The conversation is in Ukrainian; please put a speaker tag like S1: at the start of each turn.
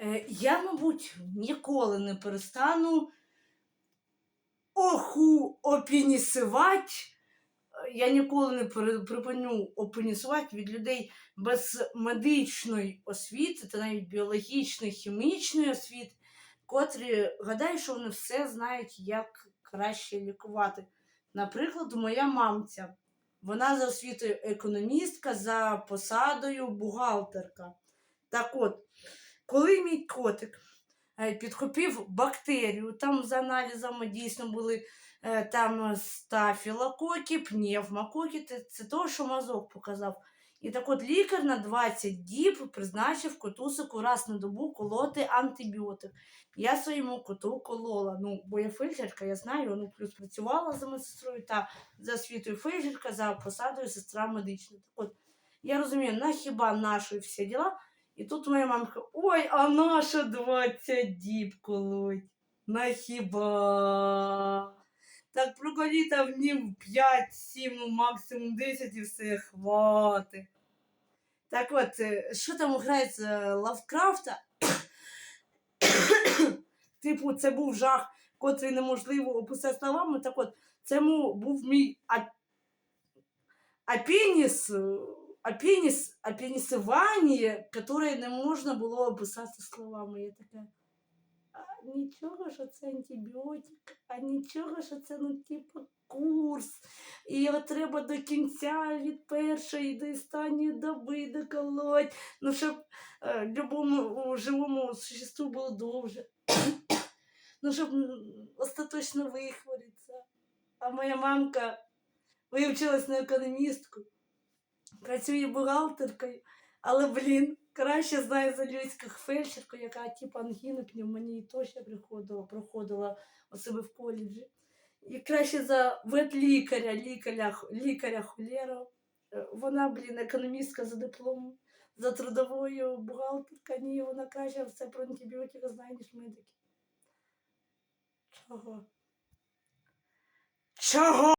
S1: Е, Я, мабуть, ніколи не перестану оху опінісувати. Я ніколи не припиню опінісувати від людей без медичної освіти та навіть біологічної, хімічної освіти, котрі гадають, що вони все знають, як краще лікувати. Наприклад, моя мамця. Вона за освітою економістка, за посадою бухгалтерка. Так от, коли мій котик е, підхопив бактерію, там за аналізами дійсно були е, там стафілококи, пневмококи, це то, що мазок показав. І так от лікар на 20 діб призначив котусику раз на добу колоти антибіотик. Я своєму коту колола. Ну, бо я фельдшерка, я знаю, ну плюс працювала за медсестрою та за освітою фельдшерка, за посадою сестра медична. Так от, я розумію, на хіба наші всі діла. І тут моя мамка, ой, а наша 20 діб колоть. На хіба. Так проколіть там днів 5, 7, ну максимум 10 і все хватить. Так от, е, що там грається Лавкрафта? типу, це був жах, котрий неможливо описати словами. Так от, це був мій а... апеніс, е, апеніс, апенісування, яке не можна було описати словами. Я така. А нічого, що це антибіотик, а нічого, що це ну, типу, курс. І його треба до кінця від першої до останньої доби доколоть. Ну, щоб е, любому живому существу було довше. ну, щоб остаточно вихворитися. А моя мамка вивчилась на економістку, працює бухгалтеркою, але, блін, краще знає за людських фельдшерку, яка типу ангіни, пневмонії тощо приходила, проходила себе в коледжі. І краще за ветлікаря, лікаря, лікаря холєра. Е, Вона, блін, економістка за дипломом, за трудовою бухгалтерка. Ні, вона краще все про антибіотики знає, ніж медики. Чого? Чого?